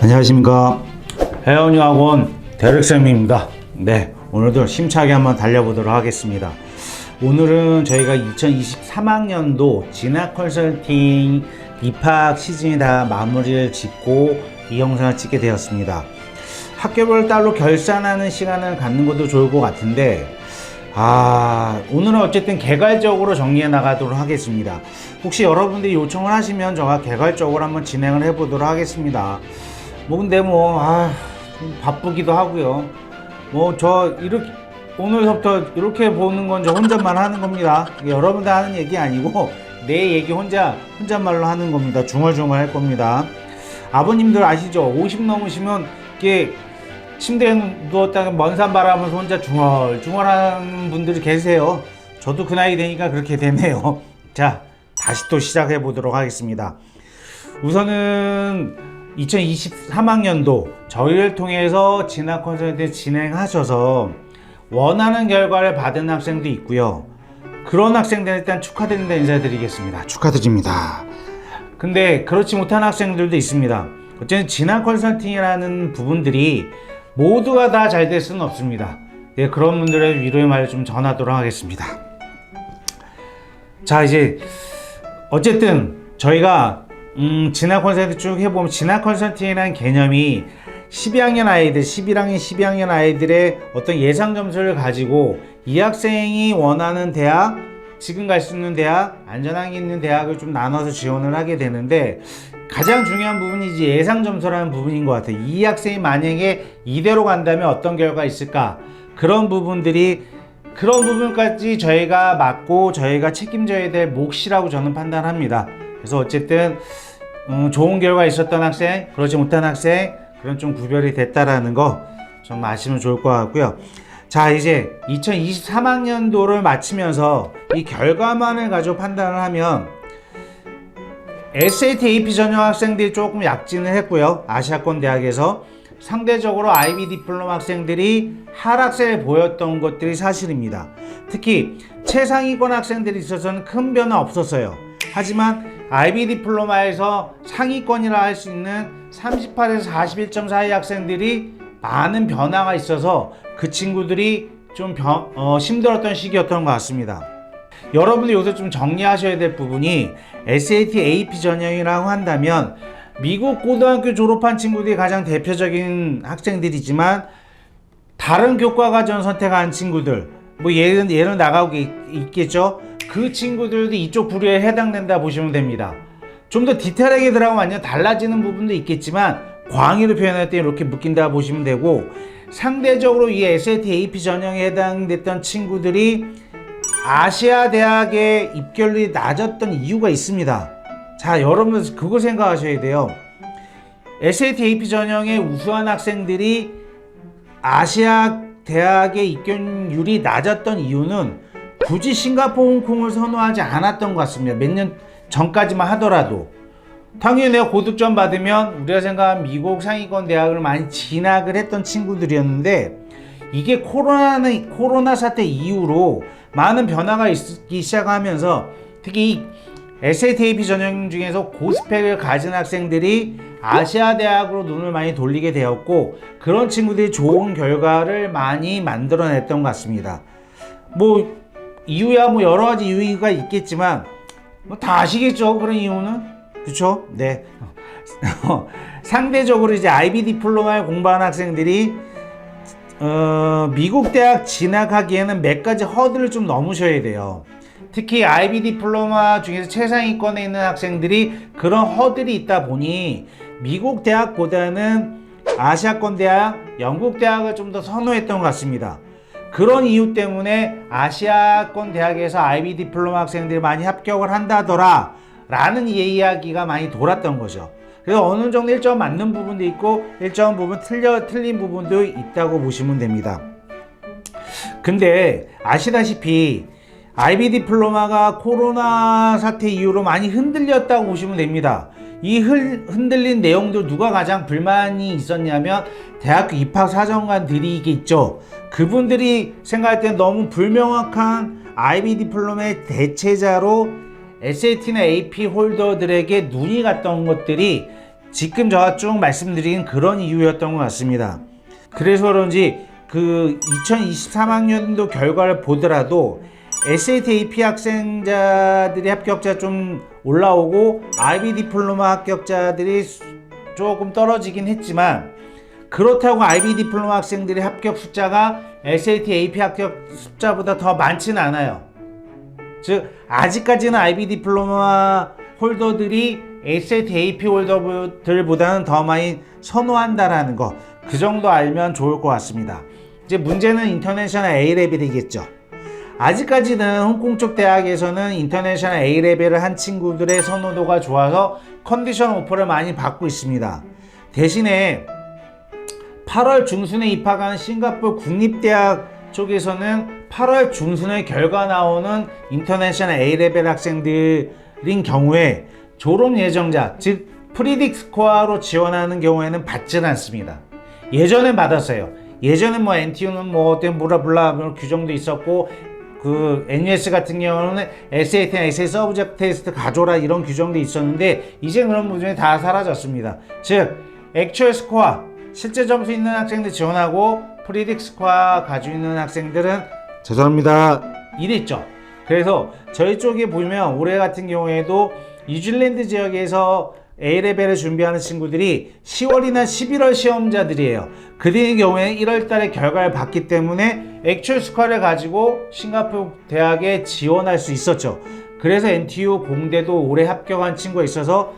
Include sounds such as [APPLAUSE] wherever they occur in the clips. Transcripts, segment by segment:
안녕하십니까 해원유학원 대력쌤입니다 네 오늘도 심차게 한번 달려보도록 하겠습니다 오늘은 저희가 2023학년도 진학 컨설팅 입학 시즌이 다 마무리를 짓고 이 영상을 찍게 되었습니다 학교별 따로 결산하는 시간을 갖는 것도 좋을 것 같은데 아, 오늘은 어쨌든 개괄적으로 정리해 나가도록 하겠습니다. 혹시 여러분들이 요청을 하시면 제가 개괄적으로 한번 진행을 해 보도록 하겠습니다. 뭐, 근데 뭐, 아, 좀 바쁘기도 하고요. 뭐, 저, 이렇게, 오늘부터 이렇게 보는 건 저 혼잣말 하는 겁니다. 여러분들 하는 얘기 아니고, 내 얘기 혼자, 혼잣말로 하는 겁니다. 중얼중얼 할 겁니다. 아버님들 아시죠? 50 넘으시면, 이게, 침대에 누웠다가 먼산 바라보면서 혼자 중얼중얼 하는 분들이 계세요. 저도 그 나이 되니까 그렇게 되네요. [LAUGHS] 자, 다시 또 시작해 보도록 하겠습니다. 우선은 2023학년도 저희를 통해서 진학 콘서트 진행하셔서 원하는 결과를 받은 학생도 있고요. 그런 학생들 일단 축하드린다 인사드리겠습니다. 축하드립니다. 근데 그렇지 못한 학생들도 있습니다. 어쨌든 진학 컨설팅이라는 부분들이 모두가 다 잘 될 수는 없습니다. 네, 그런 분들의 위로의 말을 좀 전하도록 하겠습니다. 자, 이제 어쨌든 저희가 음, 진학 컨설팅 쭉 해보면 진학 컨설팅이라는 개념이 12학년 아이들, 11학년, 12학년 아이들의 어떤 예상 점수를 가지고 이 학생이 원하는 대학, 지금 갈 수 있는 대학, 안전하게 있는 대학을 좀 나눠서 지원을 하게 되는데 가장 중요한 부분이 이제 예상 점수라는 부분인 것 같아요. 이 학생이 만약에 이대로 간다면 어떤 결과가 있을까? 그런 부분들이 그런 부분까지 저희가 맡고 저희가 책임져야 될 몫이라고 저는 판단합니다. 그래서 어쨌든 음, 좋은 결과 있었던 학생, 그렇지 못한 학생 그런 좀 구별이 됐다라는 거 좀 아시면 좋을 것 같고요. 자 이제 2023학년도를 마치면서 이 결과만을 가지고 판단을 하면 SAT, AP 전형 학생들이 조금 약진을 했고요. 아시아권 대학에서 상대적으로 IB 디플로마 학생들이 하락세를 보였던 것들이 사실입니다. 특히 최상위권 학생들이 있어서는 큰 변화 없었어요. 하지만 IB 디플로마에서 상위권이라 할 수 있는 38에서 41점 사이 학생들이 많은 변화가 있어서 그 친구들이 좀 변- 어, 힘들었던 시기였던 것 같습니다. 여러분이 요새 좀 정리하셔야 될 부분이 SAT, AP 전형이라고 한다면 미국 고등학교 졸업한 친구들이 가장 대표적인 학생들이지만 다른 교과 과정 선택한 친구들 뭐 예를 예를 나가고 있- 있겠죠. 그 친구들도 이쪽 부류에 해당된다 보시면 됩니다. 좀 더 디테일하게 들어가면 완전 달라지는 부분도 있겠지만 광의로 표현할 때 이렇게 묶인다 보시면 되고 상대적으로 이 SAT, AP 전형에 해당됐던 친구들이 아시아 대학의 입결率이 낮았던 이유가 있습니다. 자, 여러분 그거 생각하셔야 돼요. SAT, AP 전형의 우수한 학생들이 아시아 대학의 입결률이 낮았던 이유는 굳이 싱가포르, 홍콩을 선호하지 않았던 것 같습니다. 몇 년 전까지만 하더라도. 당연히 내가 고득점 받으면 우리가 생각한 미국 상위권 대학을 많이 진학을 했던 친구들이었는데 이게 코로나는 코로나 사태 이후로 많은 변화가 있기 시작하면서 특히 이 SAT 전형 중에서 고스펙을 가진 학생들이 아시아 대학으로 눈을 많이 돌리게 되었고 그런 친구들이 좋은 결과를 많이 만들어냈던 것 같습니다. 뭐 이유야 뭐 여러 가지 이유가 있겠지만 뭐 다 아시겠죠 그런 이유는 그렇죠? 네. 상대적으로 이제 IB 디플로마를 공부하는 학생들이 어, 미국 대학 진학하기에는 몇 가지 허들을 좀 넘으셔야 돼요. 특히 IB 디플로마 중에서 최상위권에 있는 학생들이 그런 허들이 있다 보니 미국 대학보다는 아시아권 대학, 영국 대학을 좀 더 선호했던 것 같습니다. 그런 이유 때문에 아시아권 대학에서 IB 디플로마 학생들이 많이 합격을 한다더라 라는 이야기가 많이 돌았던 거죠. 그래서 어느 정도 일정 맞는 부분도 있고 일정 부분 틀려 틀린 부분도 있다고 보시면 됩니다. 근데 아시다시피 IB 디플로마가 코로나 사태 이후로 많이 흔들렸다고 보시면 됩니다. 이 흔, 흔들린 내용들 누가 가장 불만이 있었냐면 대학교 입학 사정관들이 있겠죠. 그분들이 생각할 때 너무 불명확한 IB 디플로마의 대체자로 SAT나 AP 홀더들에게 눈이 갔던 것들이 지금 제가 쭉 말씀드린 그런 이유였던 것 같습니다. 그래서 그런지 그 2023학년도 결과를 보더라도 SAT AP 학생자들이 합격자 좀 올라오고 IB 디플로마 합격자들이 조금 떨어지긴 했지만 그렇다고 IB 디플로마 학생들의 합격 숫자가 SAT AP 합격 숫자보다 더 많지는 않아요. 즉 아직까지는 IB 디플로마 홀더들이 SAT AP 홀더들보다는 더 많이 선호한다라는 거. 그 정도 알면 좋을 것 같습니다. 이제 문제는 인터내셔널 A 레벨이겠죠. 아직까지는 홍콩 쪽 대학에서는 인터내셔널 A 레벨을 한 친구들의 선호도가 좋아서 컨디션 오퍼를 많이 받고 있습니다. 대신에 8월 중순에 입학한 싱가포르 국립대학 쪽에서는 8월 중순에 결과 나오는 인터내셔널 A레벨 학생들인 경우에 졸업 예정자, 즉 프리딕 스코어로 지원하는 경우에는 받지는 않습니다. 예전엔 받았어요. 예전에 뭐 NTU는 뭐 어떤 블라블라 뭐 규정도 있었고 그 NUS 같은 경우는 SAT, SA 서브젝트 테스트 가져라 이런 규정도 있었는데 이제 그런 부분이 다 사라졌습니다. 즉 액츄얼 스코어 실제 점수 있는 학생들 지원하고 프리딕 스코어 가지고 있는 학생들은 죄송합니다. 이랬죠. 그래서 저희 쪽에 보면 올해 같은 경우에도 뉴질랜드 지역에서 A레벨을 준비하는 친구들이 10월이나 11월 시험자들이에요. 그들의 경우에 1월 달에 결과를 받기 때문에 액츄얼 스코어를 가지고 싱가포르 대학에 지원할 수 있었죠. 그래서 NTU 공대도 올해 합격한 친구가 있어서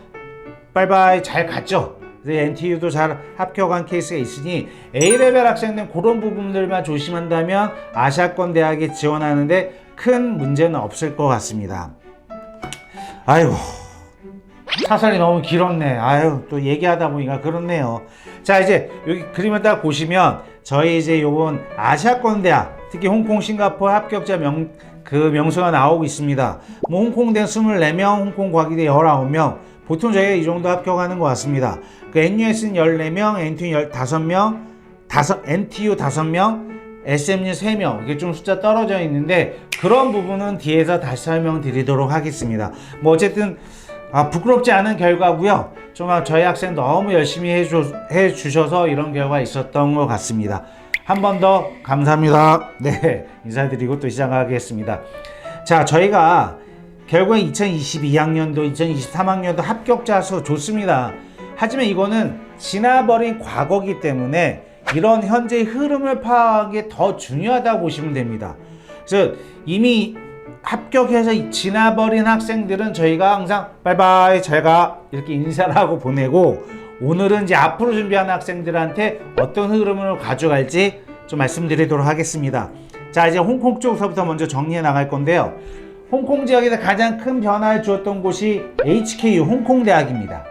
빨리빨리 잘 갔죠. NTU도 잘 합격한 케이스가 있으니 A레벨 학생들 그런 부분들만 조심한다면 아시아권 대학에 지원하는데 큰 문제는 없을 것 같습니다. 아이고 사설이 너무 길었네. 아유, 또 얘기하다 보니까 그렇네요. 자, 이제 여기 그림을 딱 보시면 저희 이제 요번 아시아권 대학, 특히 홍콩, 싱가포르 합격자 명, 그 명수가 나오고 있습니다. 뭐 홍콩대 24명, 홍콩 과기대 19명. 보통 저희가 이 정도 합격하는 것 같습니다. 그 NUS는 14명, NTU 15명, 다섯, NTU 5명, SMU 3명. 이게 좀 숫자 떨어져 있는데 그런 부분은 뒤에서 다시 설명드리도록 하겠습니다. 뭐 어쨌든 아, 부끄럽지 않은 결과고요. 좀 저희 학생 너무 열심히 해주, 해주셔서 이런 결과 있었던 것 같습니다. 한 번 더 감사합니다. [LAUGHS] 네, 인사드리고 또 시작하겠습니다. 자, 저희가 결국에 2022학년도, 2023학년도 합격자 수 좋습니다. 하지만 이거는 지나버린 과거기 때문에 이런 현재의 흐름을 파악하는 게 더 중요하다고 보시면 됩니다. 그래서 이미 합격해서 지나버린 학생들은 저희가 항상 바이바이 잘가 이렇게 인사를 하고 보내고 오늘은 이제 앞으로 준비하는 학생들한테 어떤 흐름을 가져갈지 좀 말씀드리도록 하겠습니다. 자 이제 홍콩 쪽서부터 먼저 정리해 나갈 건데요. 홍콩 지역에서 가장 큰 변화를 주었던 곳이 HKU 홍콩 대학입니다.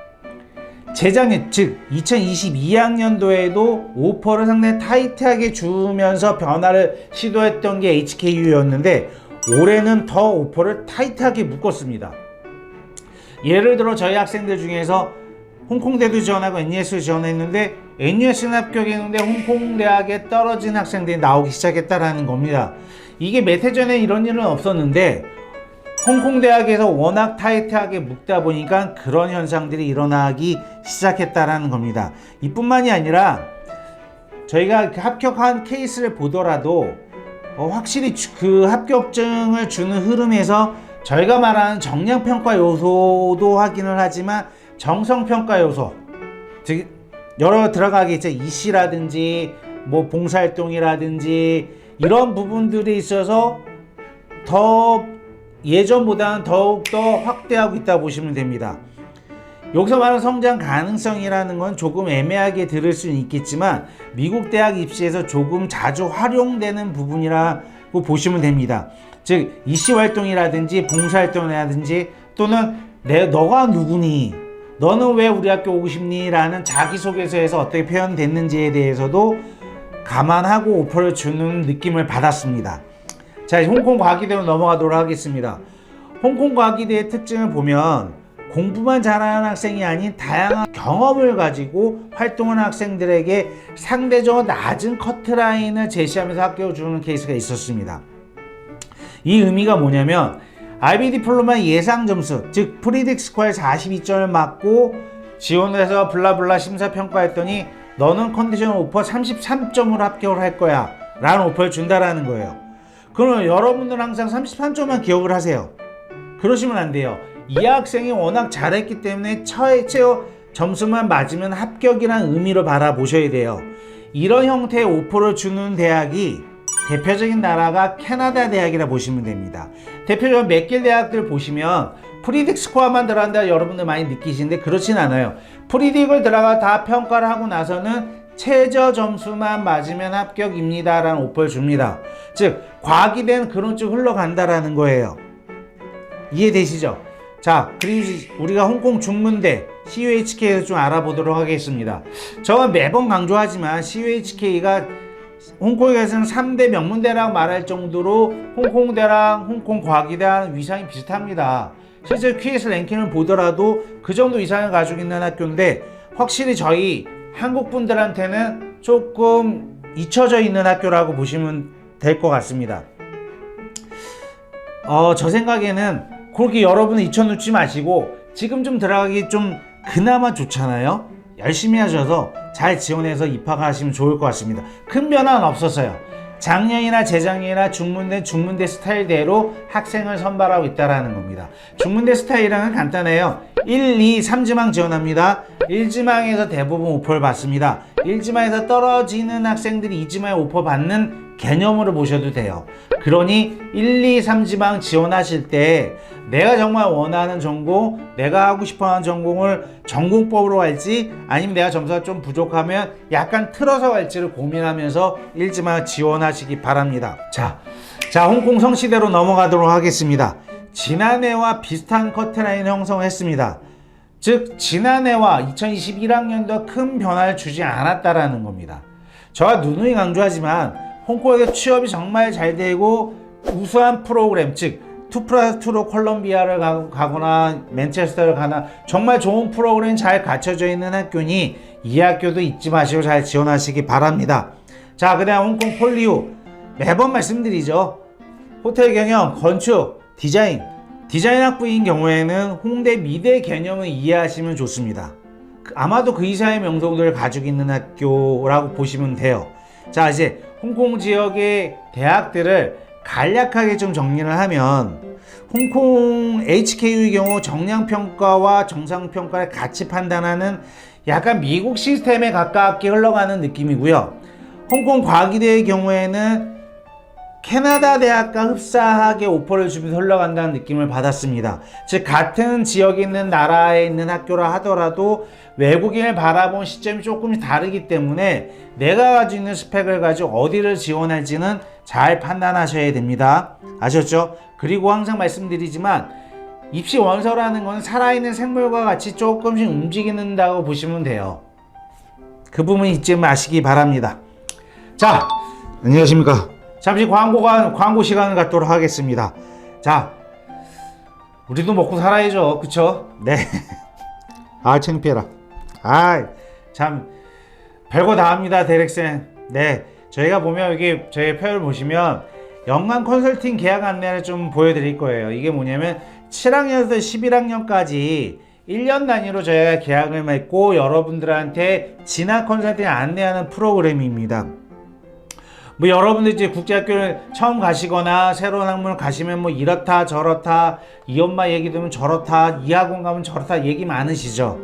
재작년 즉 2022학년도에도 오퍼를 상당히 타이트하게 주면서 변화를 시도했던 게 HKU였는데 올해는 더 오퍼를 타이트하게 묶었습니다. 예를 들어 저희 학생들 중에서 홍콩대도 지원하고 NUS 지원했는데 NUS는 합격했는데 홍콩대학에 떨어진 학생들이 나오기 시작했다라는 겁니다. 이게 몇 해 전에 이런 일은 없었는데 홍콩대학에서 워낙 타이트하게 묶다 보니까 그런 현상들이 일어나기 시작했다라는 겁니다. 이뿐만이 아니라 저희가 그 합격한 케이스를 보더라도 어, 확실히 주- 그 합격증을 주는 흐름에서 저희가 말하는 정량평가 요소도 확인을 하지만 정성평가 요소 즉 여러 들어가겠죠 이시라든지 뭐 봉사활동이라든지 이런 부분들이 있어서 더 예전보다는 더욱더 확대하고 있다 보시면 됩니다. 여기서 말하는 성장 가능성이라는 건 조금 애매하게 들을 수는 있겠지만 미국 대학 입시에서 조금 자주 활용되는 부분이라고 보시면 됩니다. 즉 이시 활동이라든지 봉사 활동이라든지 또는 내 너가 누구니 너는 왜 우리 학교 오고 싶니?라는 자기소개서에서 어떻게 표현됐는지에 대해서도 감안하고 오퍼를 주는 느낌을 받았습니다. 자, 홍콩 과기대로 넘어가도록 하겠습니다. 홍콩 과기대의 특징을 보면 공부만 잘하는 학생이 아닌 다양한 경험을 가지고 활동하는 학생들에게 상대적으로 낮은 커트라인을 제시하면서 합격을 주는 케이스가 있었습니다. 이 의미가 뭐냐면 IB 디플로마 예상 점수, 즉 프리딕 스코어 42점을 맞고 지원을 해서 블라블라 심사평가했더니 너는 컨디션 오퍼 33점으로 합격을 할 거야 라는 오퍼를 준다라는 거예요. 그러면 여러분들 항상 33점만 기억을 하세요. 그러시면 안 돼요 이 학생이 워낙 잘했기 때문에 처에 채워 점수만 맞으면 합격이란 의미로 바라보셔야 돼요 이런 형태의 오퍼를 주는 대학이 대표적인 나라가 캐나다 대학이라 보시면 됩니다. 대표적인 몇 개 대학들 보시면 프리딕 스코어만 들어간다 여러분들 많이 느끼시는데 그렇진 않아요. 프리딕을 들어가 다 평가를 하고 나서는 최저 점수만 맞으면 합격입니다 라는 오퍼를 줍니다. 즉 과기된 그런 쪽 흘러간다라는 거예요. 이해되시죠? 자, 그리고 우리가 홍콩 중문대 CUHK에서 좀 알아보도록 하겠습니다. 저는 매번 강조하지만 CUHK가 홍콩에서는 3대 명문대라고 말할 정도로 홍콩대랑 홍콩 과기대랑 위상이 비슷합니다. 실제 QS 랭킹을 보더라도 그 정도 위상을 가지고 있는 학교인데 확실히 저희 한국 분들한테는 조금 잊혀져 있는 학교라고 보시면 될 것 같습니다. 어, 저 생각에는 그렇게 여러분은 잊혀놓지 마시고 지금 좀 들어가기 좀 그나마 좋잖아요. 열심히 하셔서 잘 지원해서 입학하시면 좋을 것 같습니다. 큰 변화는 없었어요. 작년이나 재작년이나 중문대 중문대 스타일대로 학생을 선발하고 있다라는 겁니다. 중문대 스타일은 간단해요. 1, 2, 3지망 지원합니다. 1지망에서 대부분 오퍼를 받습니다. 1지망에서 떨어지는 학생들이 2지망에 오퍼 받는 개념으로 보셔도 돼요. 그러니 1, 2, 3지망 지원하실 때 내가 정말 원하는 전공, 내가 하고 싶어 하는 전공을 전공법으로 할지 아니면 내가 점수가 좀 부족하면 약간 틀어서 갈지를 고민하면서 1지망 지원하시기 바랍니다. 자, 자, 홍콩 성시대로 넘어가도록 하겠습니다. 지난해와 비슷한 커트라인 형성했습니다. 즉, 지난해와 2021학년도 큰 변화를 주지 않았다라는 겁니다. 저와 누누이 강조하지만 홍콩에서 취업이 정말 잘 되고 우수한 프로그램 즉 투플러스 2로 콜롬비아를 가- 가거나 맨체스터를 가나 정말 좋은 프로그램이 잘 갖춰져 있는 학교니 이 학교도 잊지 마시고 잘 지원하시기 바랍니다. 자, 그다음 홍콩 폴리우 매번 말씀드리죠. 호텔 경영, 건축, 디자인, 디자인 학부인 경우에는 홍대 미대 개념을 이해하시면 좋습니다. 그- 아마도 그 이상의 명성들을 가지고 있는 학교라고 보시면 돼요. 자, 이제 홍콩 지역의 대학들을 간략하게 좀 정리를 하면 홍콩 HKU의 경우 정량평가와 정상평가를 같이 판단하는 약간 미국 시스템에 가깝게 흘러가는 느낌이고요. 홍콩 과기대의 경우에는 캐나다 대학과 흡사하게 오퍼를 주면서 흘러간다는 느낌을 받았습니다. 즉 같은 지역에 있는 나라에 있는 학교라 하더라도 외국인을 바라본 시점이 조금씩 다르기 때문에 내가 가지고 있는 스펙을 가지고 어디를 지원할지는 잘 판단하셔야 됩니다. 아셨죠? 그리고 항상 말씀드리지만 입시 원서라는 건 살아있는 생물과 같이 조금씩 움직이는다고 보시면 돼요. 그 부분 잊지 마시기 바랍니다. 자, 안녕하십니까. 잠시 광고가 광고 시간을 갖도록 하겠습니다. 자, 우리도 먹고 살아야죠, 그쵸? 네. [LAUGHS] 아, 창피해라. 아, 참 별거 다 합니다, 대렉쌤. 네, 저희가 보면 여기 저희 표를 보시면 연간 컨설팅 계약 안내를 좀 보여드릴 거예요. 이게 뭐냐면 7학년에서 11학년까지 1년 단위로 저희가 계약을 맺고 여러분들한테 진학 컨설팅 안내하는 프로그램입니다. 뭐 여러분들 이제 국제학교를 처음 가시거나 새로운 학문을 가시면 뭐 이렇다 저렇다 이 엄마 얘기 들으면 저렇다 이 학원 가면 저렇다 얘기 많으시죠.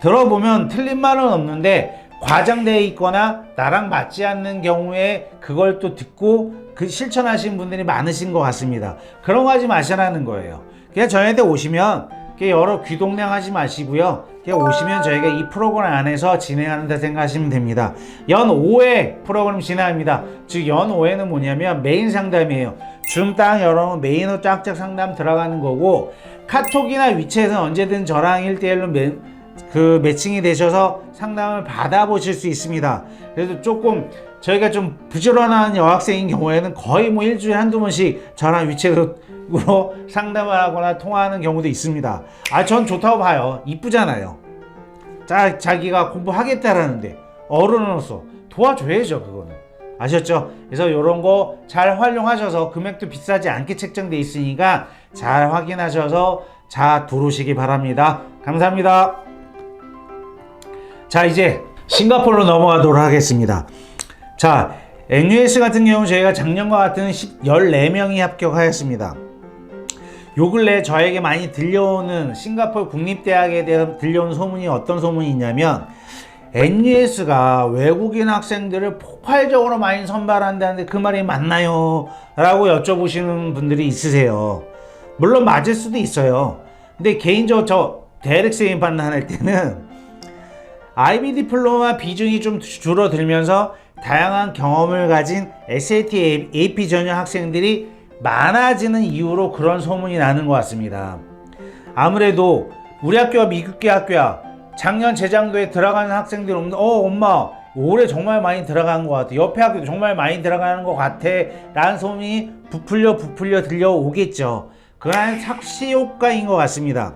들어보면 틀린 말은 없는데 과장되어 있거나 나랑 맞지 않는 경우에 그걸 또 듣고 그 실천하신 분들이 많으신 것 같습니다. 그런 거 하지 마시라는 거예요. 그냥 저희한테 오시면 여러 귀동냥 하지 마시고요. 오시면 저희가 이 프로그램 안에서 진행한다 생각하시면 됩니다. 연 5회 프로그램 진행합니다. 즉, 연 5회는 뭐냐면 메인 상담이에요. 줌딱 열어놓으면 메인으로 쫙쫙 상담 들어가는 거고, 카톡이나 위치에서는 언제든 저랑 1대1로 매, 그 매칭이 되셔서 상담을 받아보실 수 있습니다. 그래서 조금 저희가 좀 부지런한 여학생인 경우에는 거의 뭐 일주일에 한두 번씩 저랑 위치로 [LAUGHS] 상담을 하거나 통화하는 경우도 있습니다. 아, 전 좋다고 봐요. 이쁘잖아요. 자, 자기가 공부하겠다라는데 어른으로서 도와줘야죠, 그거는. 아셨죠? 그래서 이런 거 잘 활용하셔서 금액도 비싸지 않게 책정돼 있으니까 잘 확인하셔서 자 들어오시기 바랍니다. 감사합니다. 자, 이제 싱가포르로 넘어가도록 하겠습니다. 자, NUS 같은 경우 저희가 작년과 같은 10, 14명이 합격하였습니다. 요 근래 저에게 많이 들려오는 싱가포르 국립대학에 대해서 들려오는 소문이 어떤 소문이 있냐면 NUS가 외국인 학생들을 폭발적으로 많이 선발한다는데 그 말이 맞나요? 라고 여쭤보시는 분들이 있으세요. 물론 맞을 수도 있어요. 근데 개인적으로 저 대학생 판단할 때는 IB 디플로마 비중이 좀 줄어들면서 다양한 경험을 가진 SAT, AP 전형 학생들이 많아지는 이유로 그런 소문이 나는 것 같습니다. 아무래도 우리 학교가 미국계 학교야. 작년 재작도에 들어가는 학생들이 없는데, 어, 엄마, 올해 정말 많이 들어간 것 같아. 옆에 학교도 정말 많이 들어가는 것 같아. 라는 소문이 부풀려 부풀려 들려오겠죠. 그런 착시 효과인 것 같습니다.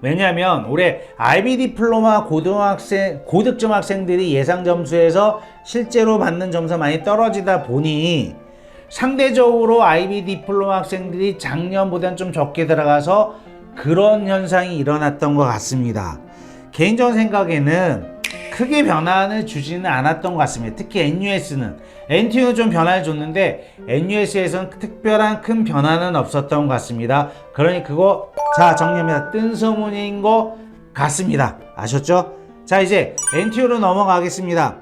왜냐하면 올해 IB 디플로마 고등학생 고득점 학생들이 예상 점수에서 실제로 받는 점수가 많이 떨어지다 보니 상대적으로 IB 디플로마 학생들이 작년보다는 좀 적게 들어가서 그런 현상이 일어났던 것 같습니다. 개인적인 생각에는 크게 변화를 주지는 않았던 것 같습니다. 특히 NUS는 NTU는 좀 변화를 줬는데 NUS에서는 특별한 큰 변화는 없었던 것 같습니다. 그러니 그거 자 정리합니다. 뜬 소문인 것 같습니다. 아셨죠? 자 이제 NTU로 넘어가겠습니다.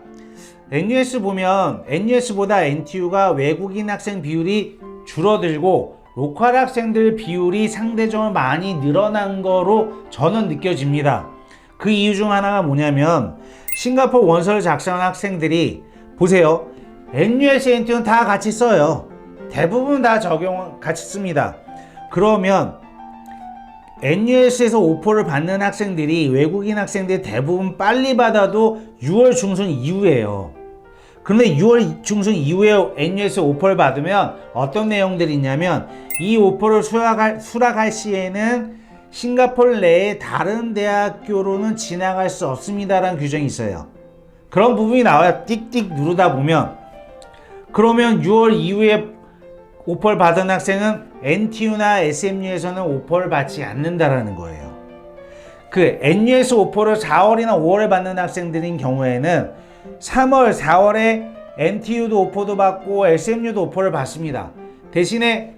NUS 보면 NUS보다 NTU가 외국인 학생 비율이 줄어들고 로컬 학생들 비율이 상대적으로 많이 늘어난 거로 저는 느껴집니다. 그 이유 중 하나가 뭐냐면 싱가포르 원서를 작성한 학생들이 보세요. NUS, NTU는 다 같이 써요. 대부분 다 적용 같이 씁니다. 그러면 NUS에서 오퍼를 받는 학생들이 외국인 학생들이 대부분 빨리 받아도 6월 중순 이후에요. 그런데 6월 중순 이후에 NUS 오퍼를 받으면 어떤 내용들이 있냐면 이 오퍼를 수락할, 수락할 시에는 싱가포르 내의 다른 대학교로는 지나갈 수 없습니다라는 규정이 있어요. 그런 부분이 나와야 띡띡 누르다 보면 그러면 6월 이후에 오퍼를 받은 학생은 NTU나 SMU에서는 오퍼를 받지 않는다라는 거예요. 그 NUS 오퍼를 4월이나 5월에 받는 학생들인 경우에는 3월, 4월에 NTU도 오퍼도 받고 SMU도 오퍼를 받습니다. 대신에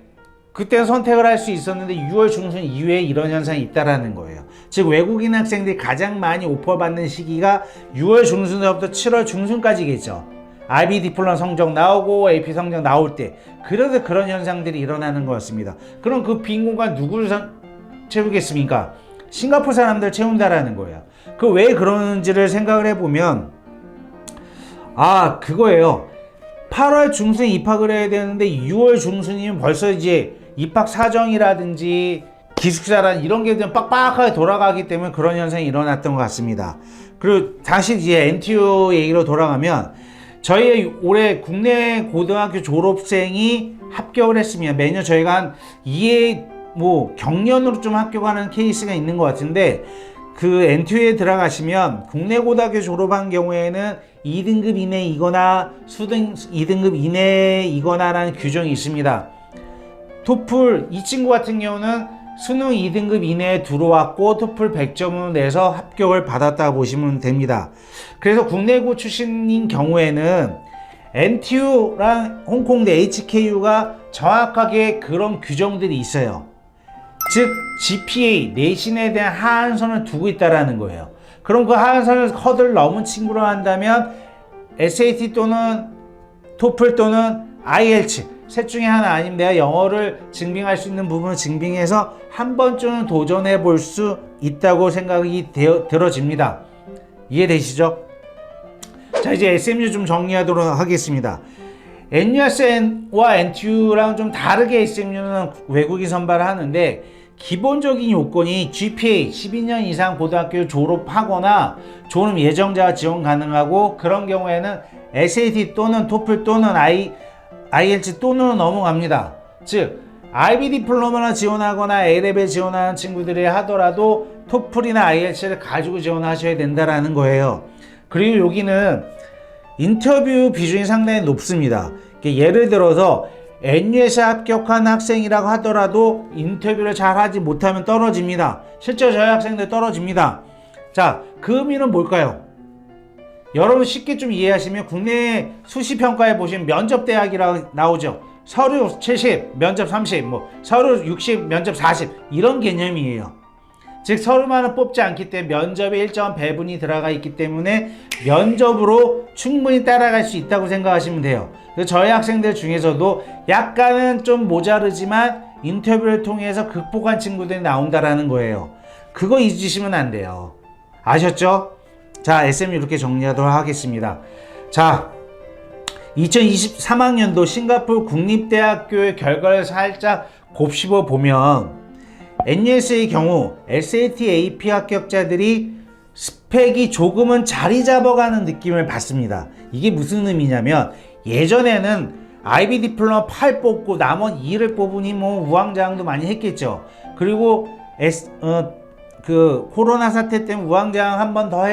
그때 선택을 할 수 있었는데 6월 중순 이후에 이런 현상이 있다라는 거예요. 즉 외국인 학생들이 가장 많이 오퍼 받는 시기가 6월 중순부터 7월 중순까지겠죠. IB 디플로마 성적 나오고 AP 성적 나올 때 그래서 그런 현상들이 일어나는 거였습니다. 그럼 그 빈 공간 누구를 상- 채우겠습니까? 싱가포르 사람들 채운다라는 거예요. 그 왜 그러는지를 생각을 해보면 아 그거예요. 8월 중순에 입학을 해야 되는데 6월 중순이면 벌써 이제 입학 사정이라든지 기숙사란 이런 게 좀 빡빡하게 돌아가기 때문에 그런 현상이 일어났던 것 같습니다. 그리고 다시 이제 NTU 얘기로 돌아가면 저희 올해 국내 고등학교 졸업생이 합격을 했습니다. 매년 저희가 한 2회 뭐 경련으로 좀 합격하는 케이스가 있는 것 같은데 그 NTU에 들어가시면 국내 고등학교 졸업한 경우에는 2등급 이내이거나 수등 2등급 이내이거나라는 규정이 있습니다. 토플 이 친구 같은 경우는 수능 2등급 이내에 들어왔고 토플 100점을 내서 합격을 받았다 보시면 됩니다. 그래서 국내고 출신인 경우에는 NTU랑 홍콩대 HKU가 정확하게 그런 규정들이 있어요. 즉 GPA 내신에 대한 하한선을 두고 있다라는 거예요. 그럼 그 하한선을 허들 넘은 친구로 한다면 SAT 또는 토플 또는 IELTS 셋 중에 하나 아니면 내가 영어를 증빙할 수 있는 부분을 증빙해서 한 번쯤은 도전해 볼 수 있다고 생각이 되어, 들어집니다. 이해되시죠? 자 이제 SMU 좀 정리하도록 하겠습니다. NUS와 NTU랑 좀 다르게 SMU는 외국인 선발을 하는데 기본적인 요건이 GPA 12년 이상 고등학교 졸업하거나 졸업 예정자가 지원 가능하고 그런 경우에는 SAT 또는 토플 또는 I, IELTS 또는 넘어갑니다. 즉 IB 디플로마나 지원하거나 A레벨 지원하는 친구들이 하더라도 토플이나 IELTS를 가지고 지원하셔야 된다라는 거예요. 그리고 여기는 인터뷰 비중이 상당히 높습니다. 예를 들어서 NUS에 합격한 학생이라고 하더라도 인터뷰를 잘 하지 못하면 떨어집니다. 실제 저희 학생들 떨어집니다. 자, 그 의미는 뭘까요? 여러분 쉽게 좀 이해하시면 국내 수시 평가에 보시면 면접 대학이라고 나오죠. 서류 70, 면접 30, 뭐 서류 60, 면접 40 이런 개념이에요. 즉 서류만은 뽑지 않기 때문에 면접에 일정한 배분이 들어가 있기 때문에 면접으로 충분히 따라갈 수 있다고 생각하시면 돼요. 그래서 저희 학생들 중에서도 약간은 좀 모자르지만 인터뷰를 통해서 극복한 친구들이 나온다라는 거예요. 그거 잊으시면 안 돼요. 아셨죠? 자, SM 이렇게 정리하도록 하겠습니다. 자, 2023학년도 싱가포르 국립대학교의 결과를 살짝 곱씹어 보면 NUS의 경우 SAT, AP 합격자들이 스펙이 조금은 자리 잡아가는 느낌을 받습니다. 이게 무슨 의미냐면 예전에는 IB 디플로마 8 뽑고 남은 2를 뽑으니 뭐 우왕좌왕도 많이 했겠죠. 그리고 S, 어, 그 코로나 사태 때문에 우왕좌왕 한 번 더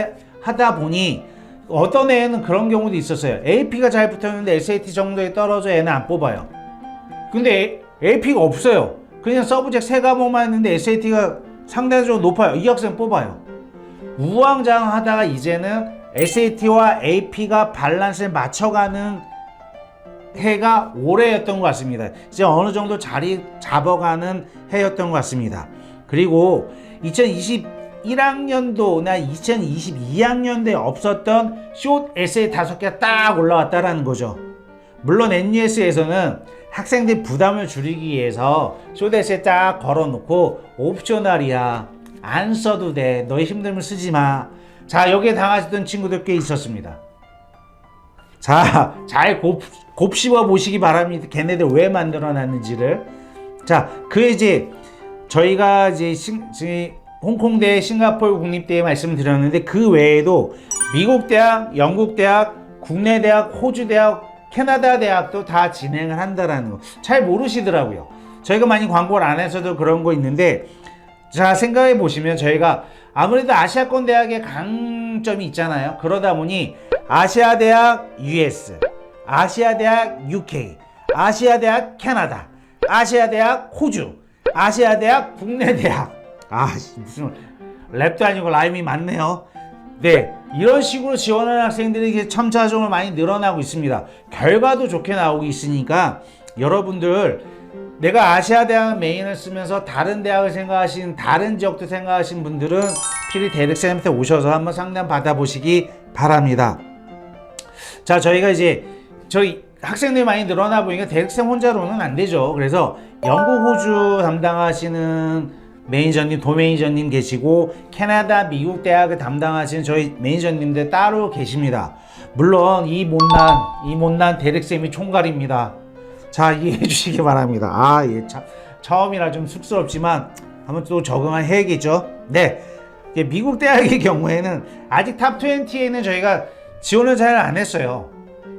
하다 보니 어떤 애는 그런 경우도 있었어요. AP가 잘 붙었는데 SAT 정도에 떨어져 애는 안 뽑아요. 근데 AP가 없어요. 그냥 서브젝 세 과목만 했는데 SAT가 상대적으로 높아요. 이 학생 뽑아요. 우왕좌왕 하다가 이제는 SAT와 AP가 밸런스를 맞춰가는 해가 올해였던 것 같습니다. 이제 어느 정도 자리 잡아가는 해였던 것 같습니다. 그리고 2021학년도나 2022학년도에 없었던 숏 에세이 다섯 개가 딱 올라왔다라는 거죠. 물론 NUS에서는 학생들 부담을 줄이기 위해서 숏 에세이 딱 걸어놓고 옵셔널이야. 안 써도 돼. 너 힘들면 쓰지 마. 자, 여기에 당하시던 친구들 꽤 있었습니다. 자, 잘 곱, 곱씹어 보시기 바랍니다. 걔네들 왜 만들어 놨는지를. 자, 그 이제 저희가 이제 싱, 지- 홍콩대, 싱가포르 국립대에 말씀을 드렸는데 그 외에도 미국 대학, 영국 대학, 국내 대학, 호주 대학, 캐나다 대학도 다 진행을 한다라는 거. 잘 모르시더라고요. 저희가 많이 광고를 안 해서도 그런 거 있는데 자 생각해 보시면 저희가 아무래도 아시아권 대학의 강점이 있잖아요. 그러다 보니 아시아 대학 US, 아시아 대학 UK, 아시아 대학 캐나다, 아시아 대학 호주, 아시아 대학 국내 대학. 아 씨, 무슨 랩도 아니고 라임이 많네요. 네, 이런 식으로 지원하는 학생들이 점차적으로 많이 늘어나고 있습니다. 결과도 좋게 나오고 있으니까 여러분들 내가 아시아 대학 메인을 쓰면서 다른 대학을 생각하신 다른 지역도 생각하신 분들은 필히 대륵쌤한테 오셔서 한번 상담 받아보시기 바랍니다. 자, 저희가 이제 저희 학생들이 많이 늘어나 보니까 대학생 혼자로는 안 되죠. 그래서 영국, 호주 담당하시는 매니저님, 도매니저님 계시고 캐나다, 미국 대학을 담당하시는 저희 매니저님들 따로 계십니다. 물론 이 못난 이 못난 대렉쌤이 총괄입니다. 자 이해해 주시기 바랍니다. 아 예, 참 처음이라 좀 쑥스럽지만 한번 또 적응을 해야겠죠. 네, 미국 대학의 경우에는 아직 탑 20에는 저희가 지원을 잘 안 했어요.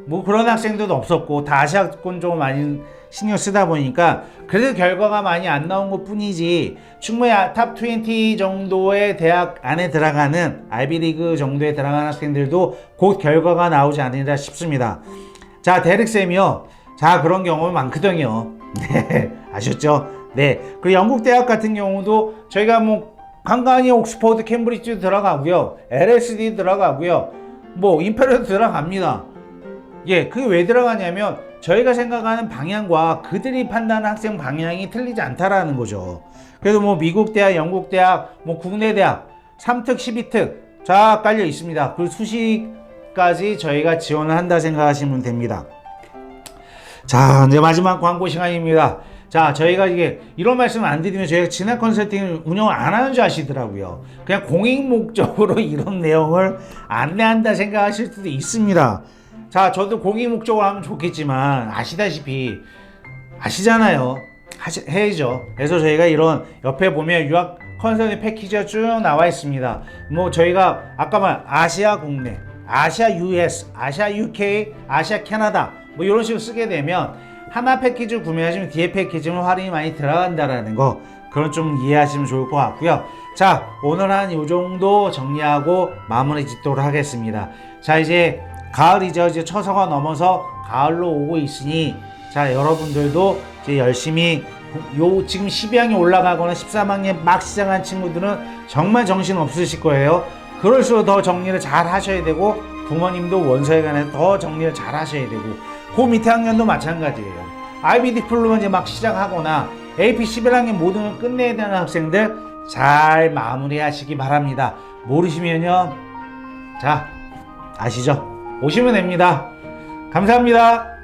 뭐 그런 학생들도 없었고 다 아시아권 쪽을 많이 신경 쓰다 보니까 그래서 결과가 많이 안 나온 것 뿐이지 충분히 탑20 정도의 대학 안에 들어가는 아이비리그 정도에 들어가는 학생들도 곧 결과가 나오지 않으리라 싶습니다. 자 대릭쌤이요. 자 그런 경우 많거든요. [LAUGHS] 네 아셨죠? 네 그리고 영국 대학 같은 경우도 저희가 뭐 간간히 옥스퍼드 캠브리지도 들어가고요. LSD 들어가고요. 뭐 임페리얼도 들어갑니다. 예, 그게 왜 들어가냐면 저희가 생각하는 방향과 그들이 판단하는 학생 방향이 틀리지 않다라는 거죠. 그래도 뭐 미국 대학, 영국 대학, 뭐 국내 대학 3특, 12특 자 깔려 있습니다. 그 수시까지 저희가 지원을 한다 생각하시면 됩니다. 자, 이제 마지막 광고 시간입니다. 자, 저희가 이게 이런 말씀을 안 드리면 저희가 진학 컨설팅을 운영을 안 하는 줄 아시더라고요. 그냥 공익 목적으로 [LAUGHS] 이런 내용을 안내한다 생각하실 수도 있습니다. 자, 저도 공익 목적으로 하면 좋겠지만 아시다시피 아시잖아요. 하시, 해야죠. 그래서 저희가 이런 옆에 보면 유학 컨설팅 패키지가 쭉 나와 있습니다. 뭐 저희가 아까 말 아시아 국내, 아시아 US, 아시아 UK, 아시아 캐나다 뭐 이런 식으로 쓰게 되면 하나 패키지 구매하시면 뒤에 패키지는 할인이 많이 들어간다라는 거 그건 좀 이해하시면 좋을 것 같고요. 자 오늘 한 요 정도 정리하고 마무리 짓도록 하겠습니다. 자 이제 가을이죠. 이제 처서가 넘어서 가을로 오고 있으니 자 여러분들도 이제 열심히 요 지금 12학년 올라가거나 13학년 막 시작한 친구들은 정말 정신 없으실 거예요. 그럴수록 더 정리를 잘 하셔야 되고 부모님도 원서에 관해서 더 정리를 잘 하셔야 되고 그 밑에 학년도 마찬가지예요. IB 디플로마 이제 막 시작하거나 AP 11학년 모든 걸 끝내야 되는 학생들 잘 마무리하시기 바랍니다. 모르시면요. 자, 아시죠? 오시면 됩니다. 감사합니다.